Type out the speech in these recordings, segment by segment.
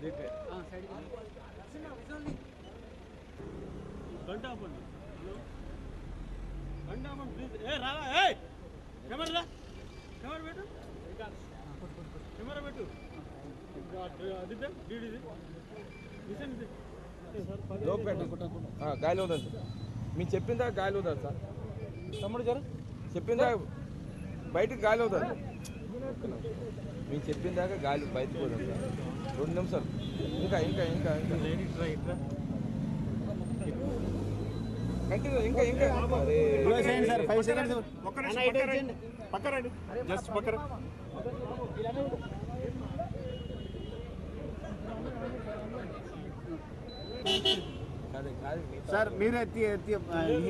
ఏ ఇది గాలి వద్దాం సార్ మేము చెప్పిందా గాలి వద్దాం సార్ తమ్ముడు గారు చెప్పిందా బయటికి గాలి వద్దాం వదలదు మీరు చెప్పిందాక గాలి బయటకు వదలదు సార్. రెండు నిమిషాలు. ఇంకా ఇంకా ఇంకా ఇంకా. కంటిన్యూ ఇంకా ఇంకా. సార్ ఫైవ్ సెకండ్స్ ఒక్క నిమిషం. పక్కన రండి. పక్కన రండి. జస్ట్ పక్కన సార్ మీరే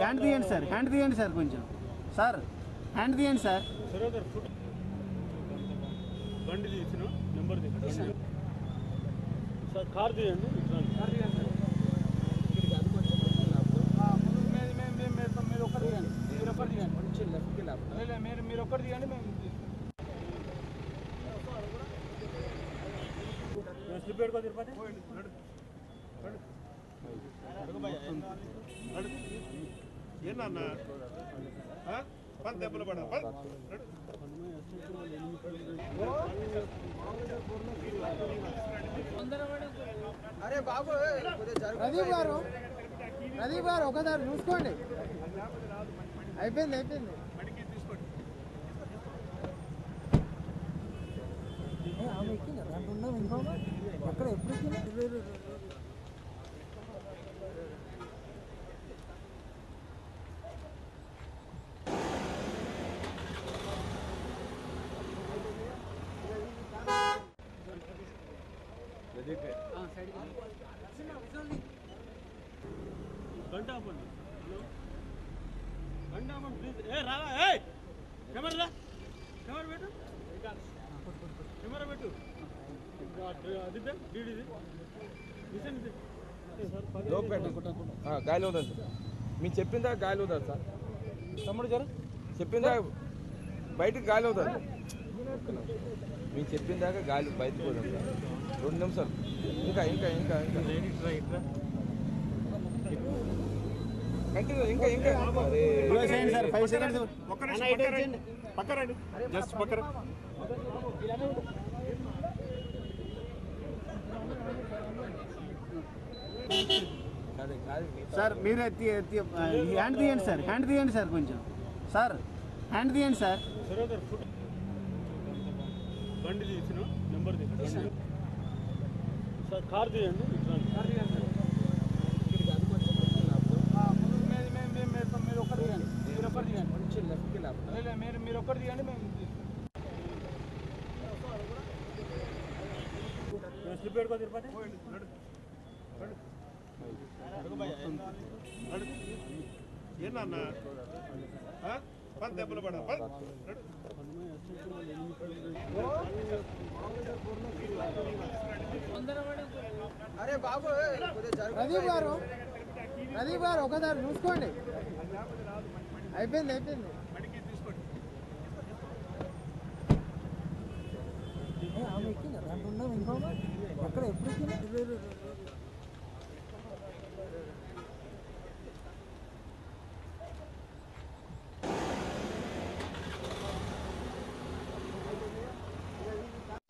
హ్యాండ్ తీయండి సార్ హ్యాండ్ తీయండి సార్ కొంచెం. సార్ హ్యాండ్ తీయండి సార్. బండి తీసిన నెంబర్ తీసిన సార్ కార్ తీయండి మీరు మీరు ఒక్కరు తీయండి. మేము స్లిప్ పెట్టుకో తిరుపతి. ఏందన్న పది దెబ్బలు పడ పద. నడు. అరే బాబు కొద్దిగా జరుగు. ప్రదీప్ గారు ప్రదీప్ గారు ఒకసారి చూసుకోండి. అయిపోయింది అయిపోయింది. బండి ఆపండి హలో బండి ఆపండి. ప్లీజ్ ఏ రావా ఏ! కెమెరా రా. కెమెరా పెట్టు. కెమెరా పెట్టు. అది డీడీది మిషన్ ఇది. లోపు పెట్టండి. ఆ, గాలి వదలదు సార్ మీరు చెప్పిందా గాలి వదలదు సార్. తమ్ముడు జర. చెప్పిందా బయటికి గాలి వదలదు మీరు చెప్పిందాక గాలి బయటకు వదలదు రెండు నిమిషాలు. ఇంకా ఇంకా ఇంకా ఇంకా. కంటిన్యూ ఇంకా ఇంకా. సార్ ఫైవ్ సెకండ్స్ పక్కన రండి. జస్ట్ పక్కన సార్ మీరే తీ- హ్యాండ్ తీయండి సార్. హ్యాండ్ తీయండి సార్ కొంచెం. సార్ హ్యాండ్ తీయండి సార్. బండి తీసిన నెంబర్ తీసిన సార్ కార్ తీయండి మీరు ఒక్కరు తీయండి. మీరు ఒక్కరు తీయండి. కొంచెం లెఫ్ట్కి లేదు, మీరు మీరు ఒక్కరు తీయండి మేము స్లిప్ పెట్టుకో తిరుపతి? నడు. దెబ్బలు పడ. అరే బాబు. ప్రదీప్ గారు ప్రదీప్ గారు ఒకసారి చూసుకోండి. అయిపోయింది అయిపోయింది.